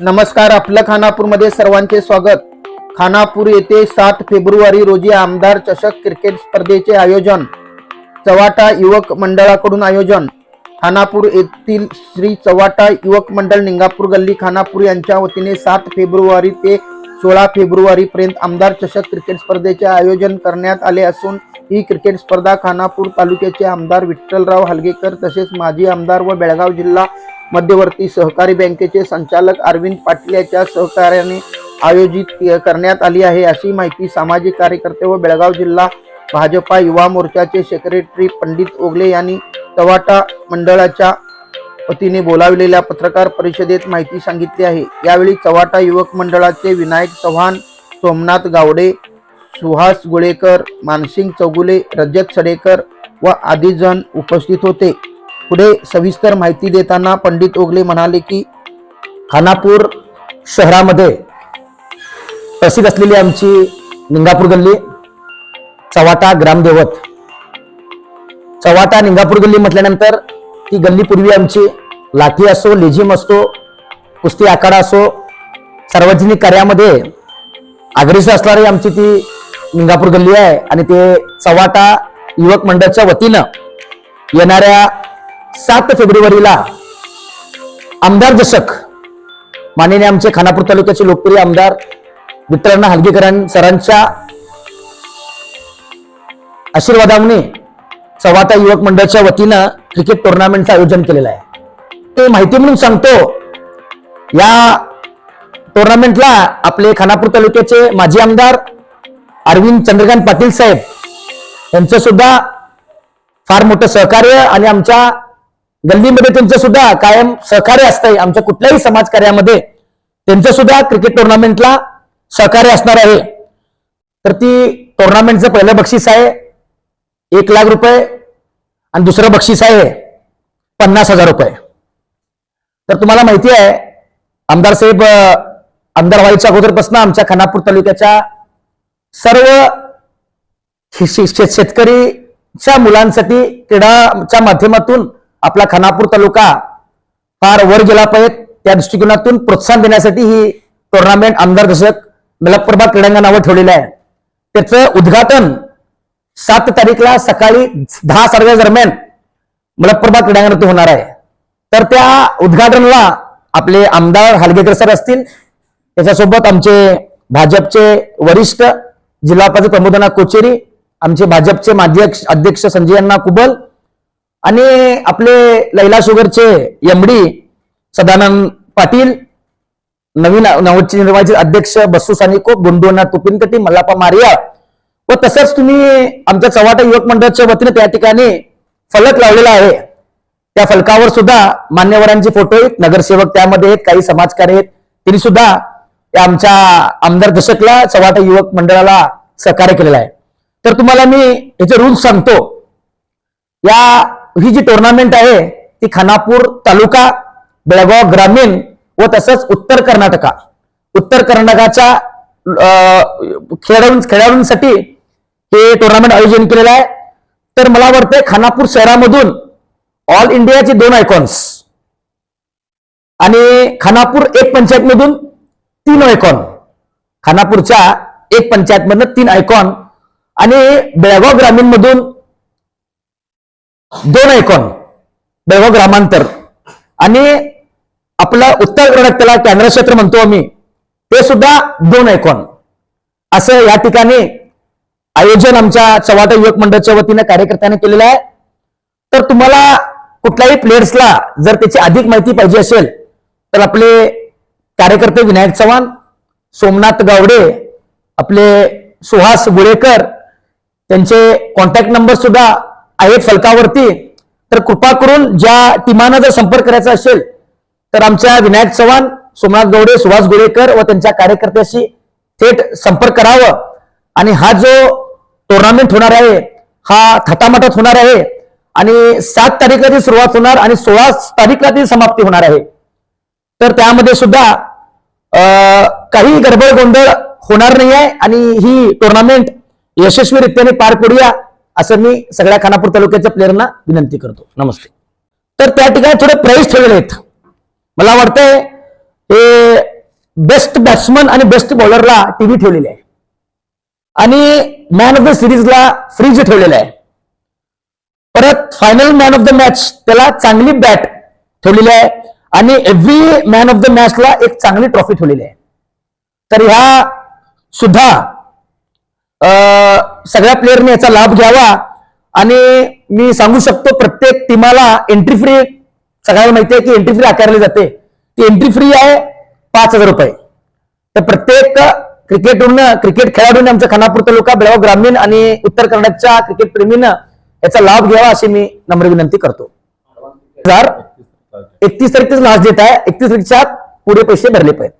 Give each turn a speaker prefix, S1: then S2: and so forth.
S1: नमस्कार आपलं खानापूरमध्ये सर्वांचे स्वागत. खानापूर येथे सात फेब्रुवारी रोजी आमदार चषक क्रिकेट स्पर्धेचे आयोजन चवाटा युवक मंडळाकडून आयोजन. खानापूर येथील श्री चवाटा युवक मंडळ निंगापूर गल्ली खानापूर यांच्या वतीने सात फेब्रुवारी ते सोळा फेब्रुवारीपर्यंत आमदार चषक क्रिकेट स्पर्धेचे आयोजन करण्यात आले असून ही क्रिकेट स्पर्धा खानापूर तालुक्याचे आमदार विठ्ठलराव हलगेकर तसेच माजी आमदार व बेळगाव जिल्हा मध्यवर्ती सहकारी बँकेचे संचालक अरविंद पाटील यांच्या सहकार्याने आयोजित करण्यात आली आहे. अशी माहिती सामाजिक कार्यकर्ते व बेळगाव जिल्हा भाजपा युवा मोर्चाचे सेक्रेटरी पंडित ओगले यांनी चवाटा मंडळाच्या वतीने बोलावलेल्या पत्रकार परिषदेत माहिती सांगितली आहे. यावेळी चवाटा युवक मंडळाचे विनायक चव्हाण सोमनाथ गावडे सुहास गुळेकर मानसिंग चौगुले रजत सडेकर व आदी जण उपस्थित होते. पुढे सविस्तर माहिती देताना पंडित ओगले म्हणाले की
S2: खानापूर शहरामध्ये प्रसिद्ध असलेली आमची निंगापूर गल्ली चवाटा ग्रामदेवत. चवाटा निंगापूर गल्ली म्हटल्यानंतर ती गल्ली पूर्वी आमची लाठी असो लेझिम असतो कुस्ती आखाडा असो सार्वजनिक कार्यामध्ये अग्रेसर असणारी आमची ती निंगापूर गल्ली आहे. आणि ते चवाटा युवक मंडळच्या वतीनं येणाऱ्या सात फेब्रुवारीला आमदार दशक माननीय आमचे खानापूर तालुक्याचे लोकप्रिय आमदार मित्रांना हलगीकरण सरांच्या आशीर्वादाने चव्हाटा युवक मंडळाच्या वतीनं क्रिकेट टुर्नामेंटचं आयोजन केलेलं आहे. ते माहिती म्हणून सांगतो या टुर्नामेंटला आपले खानापूर तालुक्याचे माजी आमदार अरविंद चंद्रकांत पाटील साहेब यांचं सुद्धा फार मोठं सहकार्य आणि आमच्या गल्लीमध्ये त्यांचं सुद्धा कायम सहकार्य असतंय. आमच्या कुठल्याही समाज कार्यामध्ये त्यांचं सुद्धा क्रिकेट टुर्नामेंटला सहकार्य असणार आहे. तर ती टुर्नामेंटचं पहिलं बक्षीस आहे. एक लाख रुपये आणि दुसरं बक्षीस आहे पन्नास हजार रुपये. तर तुम्हाला माहिती आहे आमदार साहेब आमदार व्हायच्या अगोदरपासून आमच्या खानापूर तालुक्याच्या सर्व शेतकरीच्या मुलांसाठी क्रीडाच्या माध्यमातून आपला खानापूर तालुका फार वर गेला पाहिजे. त्या दृष्टिकोनातून प्रोत्साहन देण्यासाठी ही टुर्नामेंट आमदार दशक मलप्रभा क्रीडांगणावर ठेवलेलं आहे. त्याचं उद्घाटन सात तारीखला सकाळी दहा साडे दरम्यान मलप्रभा क्रीडांगणात होणार आहे. तर त्या उद्घाटनाला आपले आमदार हलगेकर सर असतील. त्याच्यासोबत आमचे भाजपचे वरिष्ठ जिल्हापाल प्रमोदना कोचेरी आमचे भाजपचे माजी अध्यक्ष संजय अण्णा कुबल आणि आपले लैला शुगरचे एमडी सदानंद पाटील नवीन नवनिर्वाचित अध्यक्ष बसू सानिको गुंडोना तुपिनकटी मल्लापा मारिया व तसंच तुम्ही आमच्या चव्हाटा युवक मंडळाच्या वतीने त्या ठिकाणी फलक लावलेला आहे. त्या फलकावर सुद्धा मान्यवरांचे फोटो आहेत नगरसेवक त्यामध्ये आहेत काही समाजकार्य आहेत. त्यांनी सुद्धा त्या आमच्या आमदार दशकला चव्हाटा युवक मंडळाला सहकार्य केलेलं आहे. तर तुम्हाला मी याचे रूल्स सांगतो. या ही जी टुर्नामेंट आहे ती खानापूर तालुका बेळगाव ग्रामीण व तसंच उत्तर कर्नाटका. उत्तर कर्नाटकाच्या खेळाडू खेळाडूं खेळाडूंसाठी हे टुर्नामेंट आयोजन केलेलं आहे. तर मला वाटतंय खानापूर शहरामधून ऑल इंडियाचे दोन आयकॉन्स आणि खानापूर एक पंचायत मधून तीन आयकॉन खानापूरच्या एक पंचायत मधनं तीन आयकॉन आणि बेळगाव ग्रामीण मधून दोन आयकॉन वैभव ग्रामांतर. आणि आपला उत्तर कर्नाटक त्याला कॅनरा क्षेत्र म्हणतो आम्ही ते सुद्धा दोन आयकॉन असं या ठिकाणी आयोजन आमच्या चव्हाटा युवक मंडळाच्या वतीने कार्यकर्त्यांनी केलेलं आहे. तर तुम्हाला कुठल्याही प्लेयर्सला जर त्याची अधिक माहिती पाहिजे असेल तर आपले कार्यकर्ते विनायक चव्हाण सोमनाथ गावडे आपले सुहास गुळेकर त्यांचे कॉन्टॅक्ट नंबर सुद्धा आहेत फलकावरती तर कृपा करून ज्या टीमानं जर संपर्क करायचा असेल तर आमच्या विनायक चव्हाण सोमनाथ गवडे सुभाष गोरेकर व त्यांच्या कार्यकर्त्याशी थेट संपर्क करावं. आणि हा जो टुर्नामेंट होणार आहे हा थटामटात होणार आहे आणि सात तारीखला ती सुरुवात होणार आणि सोळा तारीखला ती समाप्ती होणार आहे. तर त्यामध्ये सुद्धा काही गडबड गोंधळ होणार नाही आहे आणि ही टुर्नामेंट यशस्वीरित्याने पार पडूया. असं मी सगळ्या खानापूर तालुक्याच्या प्लेयरना विनंती करतो. नमस्ते. तर त्या ठिकाणी थोडे प्राईज ठेवलेले आहेत. मला वाटतंय ते बेस्ट बॅट्समन आणि बेस्ट बॉलरला टीव्ही ठेवलेली आहे. आणि मॅन ऑफ द सिरीजला फ्रीज ठेवलेला आहे. परत final man of the match त्याला चांगली बॅट ठेवलेली आहे. आणि एव्हरी मॅन ऑफ द मॅचला एक चांगली ट्रॉफी ठेवलेली आहे. तर ह्या सुद्धा सगळ्या प्लेअरने याचा लाभ घ्यावा. आणि मी सांगू शकतो प्रत्येक टीमाला एंट्री फ्री सगळ्यांना माहिती आहे की एंट्री फ्री आकारली जाते. ती एंट्री फ्री आहे पाच हजार रुपये. तर प्रत्येक क्रिकेटून क्रिकेट खेळाडूने आमच्या खानापूर तालुका बेळगाव ग्रामीण आणि उत्तर कर्नाटकच्या क्रिकेट प्रेमीनं याचा लाभ घ्यावा अशी मी नम्र विनंती करतो. एकतीस तारखेच लास्ट डेट आहे. एकतीस तारखेच्या पुढे पैसे भरले पाहिजे